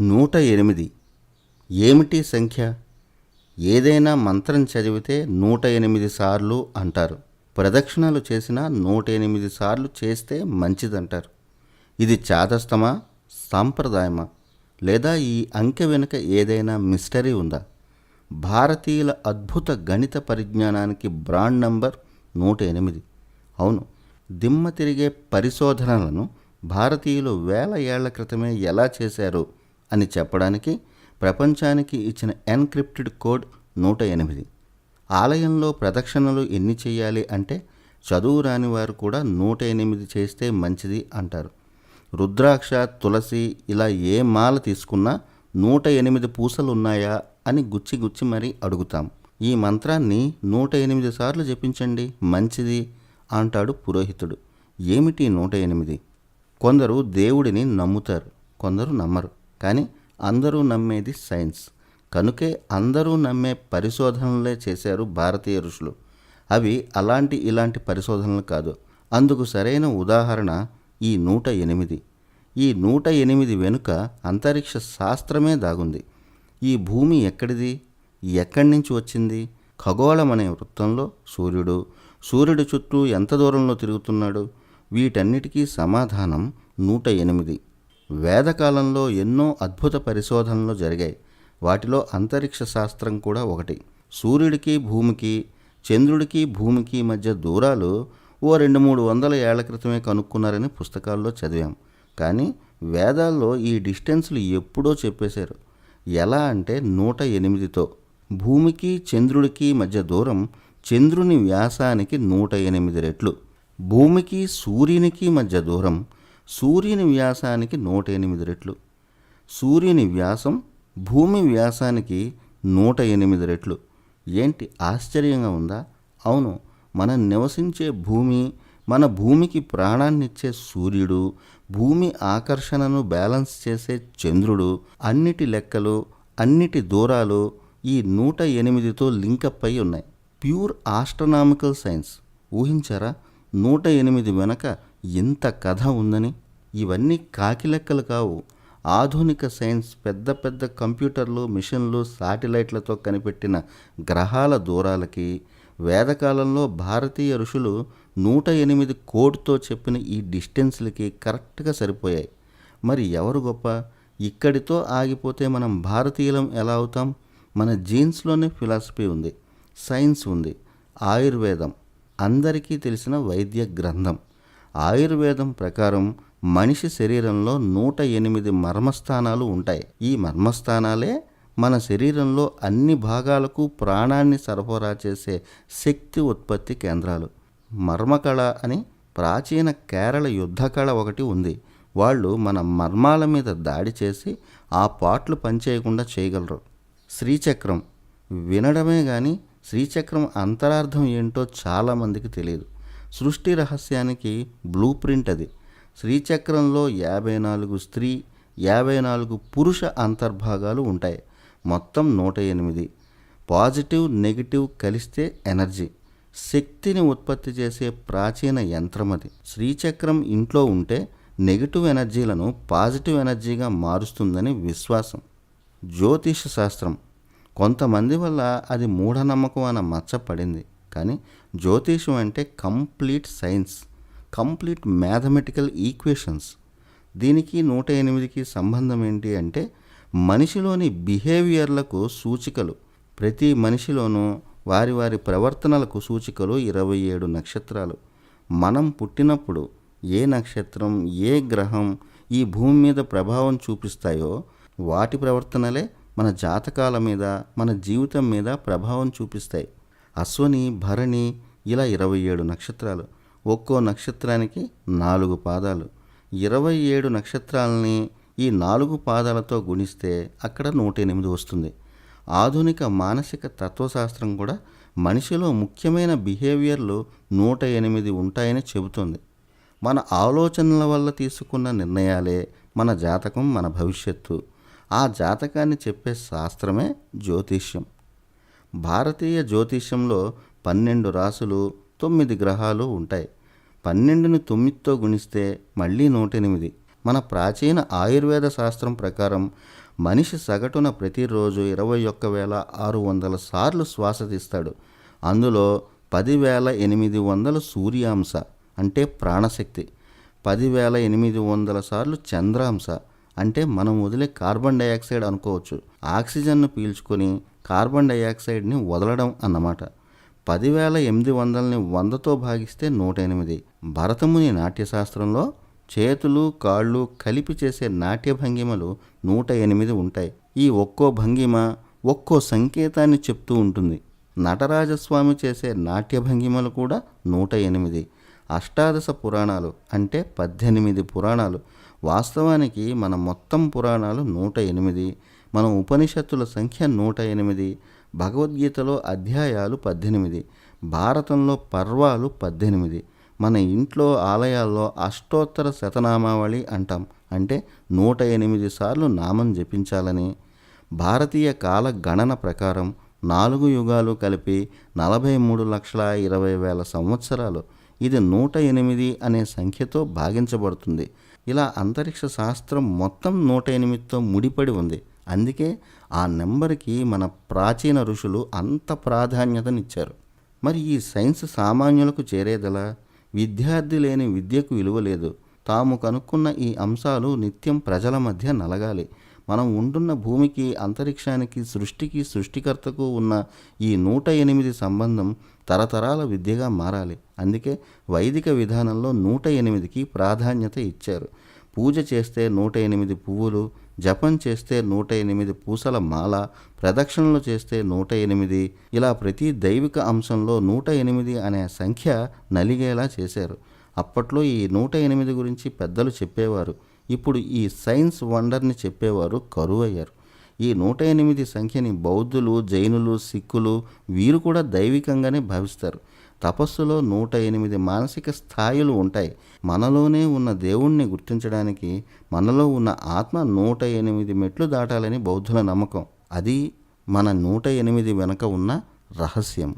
నూట ఎనిమిది. ఏమిటి సంఖ్య? ఏదైనా మంత్రం చదివితే నూట ఎనిమిది సార్లు అంటారు. ప్రదక్షిణలు చేసినా నూట ఎనిమిది సార్లు చేస్తే మంచిదంటారు. ఇది చాదస్తమా? సాంప్రదాయమా? లేదా ఈ అంకె వెనుక ఏదైనా మిస్టరీ ఉందా? భారతీయుల అద్భుత గణిత పరిజ్ఞానానికి బ్రాండ్ నంబర్ నూట ఎనిమిది. అవును దిమ్మ తిరిగే పరిశోధనలను భారతీయులు వేల ఏళ్ళ క్రితమే ఎలా చేశారు? అని చెప్పడానికి ప్రపంచానికి ఇచ్చిన ఎన్క్రిప్టెడ్ కోడ్ నూట ఎనిమిది. ఆలయంలో ప్రదక్షిణలు ఎన్ని చేయాలి అంటే చదువు రాని వారు కూడా నూట ఎనిమిది చేస్తే మంచిది అంటారు. రుద్రాక్ష తులసి ఇలా ఏ మాల తీసుకున్నా నూట ఎనిమిది పూసలు ఉన్నాయా అని గుచ్చి గుచ్చి మరీ అడుగుతాం. ఈ మంత్రాన్ని నూట ఎనిమిది సార్లు జపించండి మంచిది అంటాడు పురోహితుడు. ఏమిటి నూట ఎనిమిది? కొందరు దేవుడిని నమ్ముతారు కొందరు నమ్మరు. కానీ అందరూ నమ్మేది సైన్స్. కనుకే అందరూ నమ్మే పరిశోధనలే చేశారు భారతీయ ఋషులు. అవి అలాంటి ఇలాంటి పరిశోధనలు కాదు. అందుకు సరైన ఉదాహరణ ఈ నూట ఎనిమిది. ఈ నూట ఎనిమిది వెనుక అంతరిక్ష శాస్త్రమే దాగుంది. ఈ భూమి ఎక్కడిది? ఎక్కడి నుంచి వచ్చింది? ఖగోళం అనే వృత్తంలో సూర్యుడు. సూర్యుడి చుట్టూ ఎంత దూరంలో తిరుగుతున్నాడు? వీటన్నిటికీ సమాధానం నూట ఎనిమిది. వేదకాలంలో ఎన్నో అద్భుత పరిశోధనలు జరిగాయి. వాటిలో అంతరిక్ష శాస్త్రం కూడా ఒకటి. సూర్యుడికి భూమికి చంద్రుడికి భూమికి మధ్య దూరాలు ఓ రెండు మూడు వందల ఏళ్ళ క్రితమే కనుక్కున్నారని పుస్తకాల్లో చదివాం. కానీ వేదాల్లో ఈ డిస్టెన్స్లు ఎప్పుడో చెప్పేశారు. ఎలా అంటే నూట ఎనిమిదితో. భూమికి చంద్రుడికి మధ్య దూరం చంద్రుని వ్యాసానికి నూట ఎనిమిది రెట్లు. భూమికి సూర్యునికి మధ్య దూరం సూర్యుని వ్యాసానికి నూట ఎనిమిది రెట్లు సూర్యుని వ్యాసం భూమి వ్యాసానికి నూట ఎనిమిది రెట్లు. ఏంటి? ఆశ్చర్యంగా ఉందా? అవును మనం నివసించే భూమి మన భూమికి ప్రాణాన్నిచ్చే సూర్యుడు భూమి ఆకర్షణను బ్యాలెన్స్ చేసే చంద్రుడు అన్నిటి లెక్కలు అన్నిటి దూరాలు ఈ నూట ఎనిమిదితో లింకప్ అయి ఉన్నాయి. Pure astronomical science. ఊహించారా? నూట ఎనిమిది వెనక ఎంత కథ ఉందని? ఇవన్నీ కాకి లెక్కలు కావు. ఆధునిక సైన్స్ పెద్ద పెద్ద కంప్యూటర్లు మిషన్లు శాటిలైట్లతో కనిపెట్టిన గ్రహాల దూరాలకి వేదకాలంలో భారతీయ ఋషులు నూట ఎనిమిది కోడ్తో చెప్పిన ఈ డిస్టెన్స్లకి కరెక్ట్గా సరిపోయాయి. మరి ఎవరు గొప్ప? ఇక్కడితో ఆగిపోతే మనం భారతీయులం ఎలా అవుతాం? మన జీన్స్లోనే ఫిలాసఫీ ఉంది సైన్స్ ఉంది ఆయుర్వేదం అందరికీ తెలిసిన వైద్య గ్రంథం. ఆయుర్వేదం ప్రకారం మనిషి శరీరంలో నూట ఎనిమిది మర్మస్థానాలు ఉంటాయి. ఈ మర్మస్థానాలే మన శరీరంలో అన్ని భాగాలకు ప్రాణాన్ని సరఫరా చేసే శక్తి ఉత్పత్తి కేంద్రాలు. మర్మకళ అని ప్రాచీన కేరళ యుద్ధకళ ఒకటి ఉంది. వాళ్ళు మన మర్మాల మీద దాడి చేసి ఆ పాట్లు పనిచేయకుండా చేయగలరు. శ్రీచక్రం. వినడమే కానీ శ్రీచక్రం అంతరార్థం ఏంటో చాలామందికి తెలియదు. సృష్టి రహస్యానికి బ్లూ ప్రింట్ అది. శ్రీచక్రంలో యాభై నాలుగు స్త్రీ యాభై నాలుగు పురుష అంతర్భాగాలు ఉంటాయి. మొత్తం నూట ఎనిమిది. పాజిటివ్ నెగిటివ్ కలిస్తే ఎనర్జీ. శక్తిని ఉత్పత్తి చేసే ప్రాచీన యంత్రం అది. శ్రీచక్రం ఇంట్లో ఉంటే నెగిటివ్ ఎనర్జీలను పాజిటివ్ ఎనర్జీగా మారుస్తుందని విశ్వాసం. జ్యోతిష శాస్త్రం. కొంతమంది వల్ల అది మూఢనమ్మకం అన్న మచ్చ పడింది. కానీ జ్యోతిషం అంటే complete science. Complete mathematical equations. దీనికి నూట ఎనిమిదికి సంబంధం ఏంటి అంటే మనిషిలోని బిహేవియర్లకు సూచికలు. ప్రతి మనిషిలోనూ వారి వారి ప్రవర్తనలకు సూచికలు ఇరవై ఏడు నక్షత్రాలు. మనం పుట్టినప్పుడు ఏ నక్షత్రం ఏ గ్రహం ఈ భూమి మీద ప్రభావం చూపిస్తాయో వాటి ప్రవర్తనలే మన జాతకాల మీద మన జీవితం మీద ప్రభావం చూపిస్తాయి. అశ్వని భరణి ఇలా ఇరవై ఏడు నక్షత్రాలు. ఒక్కో నక్షత్రానికి నాలుగు పాదాలు. ఇరవై ఏడు నక్షత్రాలని ఈ నాలుగు పాదాలతో గుణిస్తే అక్కడ నూట ఎనిమిది వస్తుంది. ఆధునిక మానసిక తత్వశాస్త్రం కూడా మనిషిలో ముఖ్యమైన బిహేవియర్లు నూట ఎనిమిది ఉంటాయని చెబుతుంది. మన ఆలోచనల వల్ల తీసుకున్న నిర్ణయాలే మన జాతకం మన భవిష్యత్తు. ఆ జాతకాన్ని చెప్పే శాస్త్రమే జ్యోతిష్యం. భారతీయ జ్యోతిష్యంలో పన్నెండు రాసులు తొమ్మిది గ్రహాలు ఉంటాయి. పన్నెండుని తొమ్మిదితో గుణిస్తే మళ్ళీ నూట ఎనిమిది మన ప్రాచీన ఆయుర్వేద శాస్త్రం ప్రకారం మనిషి సగటున ప్రతిరోజు ఇరవై ఒక్క వేల ఆరు వందల సార్లు శ్వాస తీస్తాడు. అందులో పదివేల ఎనిమిది వందల సూర్యాంశ అంటే ప్రాణశక్తి పదివేల ఎనిమిది వందల సార్లు చంద్రాంశ అంటే మనం వదిలే కార్బన్ డైఆక్సైడ్ అనుకోవచ్చు. ఆక్సిజన్ను పీల్చుకొని కార్బన్ డైఆక్సైడ్ని వదలడం అన్నమాట. పదివేల ఎనిమిది వందలని వందతో భాగిస్తే నూట ఎనిమిది భరతముని నాట్యశాస్త్రంలో చేతులు కాళ్ళు కలిపి చేసే నాట్య భంగిమలు నూట ఎనిమిది ఉంటాయి. ఈ ఒక్కో భంగిమ ఒక్కో సంకేతాన్ని చెప్తూ ఉంటుంది. నటరాజస్వామి చేసే నాట్య భంగిమలు కూడా నూట ఎనిమిది అష్టాదశ పురాణాలు అంటే పద్దెనిమిది పురాణాలు. వాస్తవానికి మన మొత్తం పురాణాలు నూట ఎనిమిది మన ఉపనిషత్తుల సంఖ్య నూట ఎనిమిది భగవద్గీతలో అధ్యాయాలు పద్దెనిమిది భారతంలో పర్వాలు పద్దెనిమిది మన ఇంట్లో ఆలయాల్లో అష్టోత్తర శతనామావళి అంటాం. అంటే నూట ఎనిమిది సార్లు నామం జపించాలని. భారతీయ కాల గణన ప్రకారం నాలుగు యుగాలు కలిపి నలభై మూడు లక్షల ఇరవై వేల సంవత్సరాలు. ఇది నూట ఎనిమిది అనే సంఖ్యతో భాగించబడుతుంది. ఇలా అంతరిక్ష శాస్త్రం మొత్తం నూట ఎనిమిదితో ముడిపడి ఉంది. అందుకే ఆ నెంబర్కి మన ప్రాచీన ఋషులు అంత ప్రాధాన్యతనిచ్చారు. మరి ఈ సైన్స్ సామాన్యులకు చేరేదలా? విద్యార్థి లేని విద్యకు విలువ లేదు. తాము కనుక్కున్న ఈ అంశాలు నిత్యం ప్రజల మధ్య నలగాలి. మనం ఉంటున్న భూమికి అంతరిక్షానికి సృష్టికి సృష్టికర్తకు ఉన్న ఈ నూట ఎనిమిది సంబంధం తరతరాల విద్యగా మారాలి. అందుకే వైదిక విధానంలో నూట ఎనిమిదికి ప్రాధాన్యత ఇచ్చారు. పూజ చేస్తే నూట ఎనిమిది పువ్వులు జపం చేస్తే నూట ఎనిమిది పూసల మాల ప్రదక్షిణలు చేస్తే నూట ఎనిమిది ఇలా ప్రతి దైవిక అంశంలో నూట ఎనిమిది అనే సంఖ్య నలిగేలా చేశారు. అప్పట్లో ఈ నూట ఎనిమిది గురించి పెద్దలు చెప్పేవారు. ఇప్పుడు ఈ సైన్స్ వండర్ని చెప్పేవారు కరువయ్యారు. ఈ నూట ఎనిమిది సంఖ్యని బౌద్ధులు జైనులు సిక్కులు వీరు కూడా దైవికంగానే భావిస్తారు. తపస్సులో నూట ఎనిమిది మానసిక స్థాయిలు ఉంటాయి. మనలోనే ఉన్న దేవుణ్ణి గుర్తించడానికి మనలో ఉన్న ఆత్మ నూట ఎనిమిది మెట్లు దాటాలని బౌద్ధుల నమ్మకం. అది మన నూట ఎనిమిది వెనుక ఉన్న రహస్యం.